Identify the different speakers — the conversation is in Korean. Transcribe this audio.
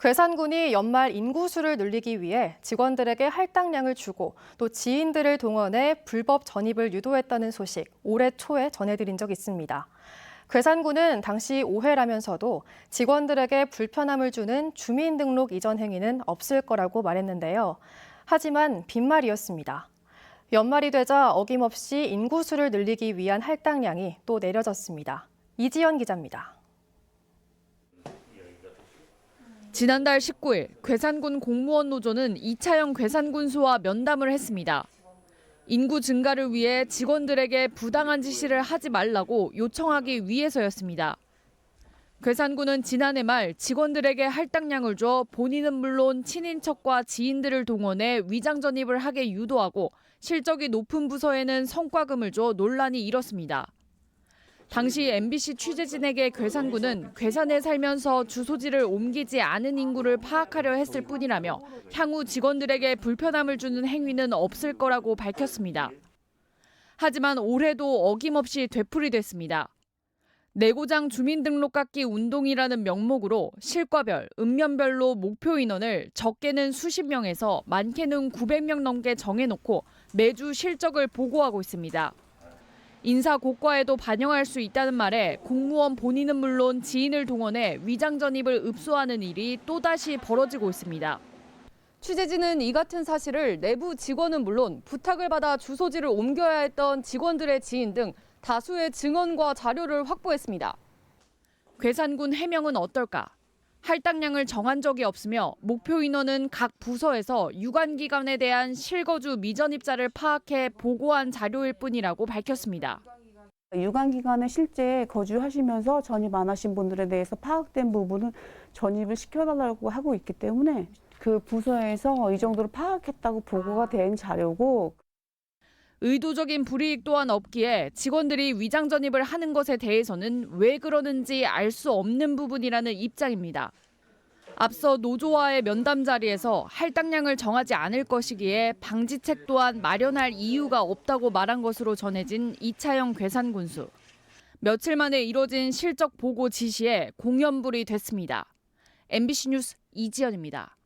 Speaker 1: 괴산군이 연말 인구수를 늘리기 위해 직원들에게 할당량을 주고 또 지인들을 동원해 불법 전입을 유도했다는 소식 올해 초에 전해드린 적 있습니다. 괴산군은 당시 오해라면서도 직원들에게 불편함을 주는 주민등록 이전 행위는 없을 거라고 말했는데요. 하지만 빈말이었습니다. 연말이 되자 어김없이 인구수를 늘리기 위한 할당량이 또 내려졌습니다. 이지연 기자입니다.
Speaker 2: 지난달 19일 괴산군 공무원 노조는 이차영 괴산군수와 면담을 했습니다. 인구 증가를 위해 직원들에게 부당한 지시를 하지 말라고 요청하기 위해서였습니다. 괴산군은 지난해 말 직원들에게 할당량을 줘 본인은 물론 친인척과 지인들을 동원해 위장 전입을 하게 유도하고 실적이 높은 부서에는 성과금을 줘 논란이 일었습니다. 당시 MBC 취재진에게 괴산군은 괴산에 살면서 주소지를 옮기지 않은 인구를 파악하려 했을 뿐이라며 향후 직원들에게 불편함을 주는 행위는 없을 거라고 밝혔습니다. 하지만 올해도 어김없이 되풀이됐습니다. 내고장 주민등록 갖기 운동이라는 명목으로 실과별, 읍면별로 목표 인원을 적게는 수십 명에서 많게는 900명 넘게 정해놓고 매주 실적을 보고하고 있습니다. 인사 고과에도 반영할 수 있다는 말에 공무원 본인은 물론 지인을 동원해 위장 전입을 읍소하는 일이 또다시 벌어지고 있습니다.
Speaker 3: 취재진은 이 같은 사실을 내부 직원은 물론 부탁을 받아 주소지를 옮겨야 했던 직원들의 지인 등 다수의 증언과 자료를 확보했습니다.
Speaker 2: 괴산군 해명은 어떨까? 할당량을 정한 적이 없으며 목표 인원은 각 부서에서 유관 기관에 대한 실거주 미전입자를 파악해 보고한 자료일 뿐이라고 밝혔습니다.
Speaker 4: 유관기관에 실제 거주하시면서 전입 안 하신 분들에 대해서 파악된 부분은 전입을 시켜달라고 하고 있기 때문에 그 부서에서 이 정도로 파악했다고 보고가 된 자료고
Speaker 2: 의도적인 불이익 또한 없기에 직원들이 위장 전입을 하는 것에 대해서는 왜 그러는지 알 수 없는 부분이라는 입장입니다. 앞서 노조와의 면담 자리에서 할당량을 정하지 않을 것이기에 방지책 또한 마련할 이유가 없다고 말한 것으로 전해진 이차영 괴산군수. 며칠 만에 이뤄진 실적 보고 지시에 공연불이 됐습니다. MBC 뉴스 이지연입니다.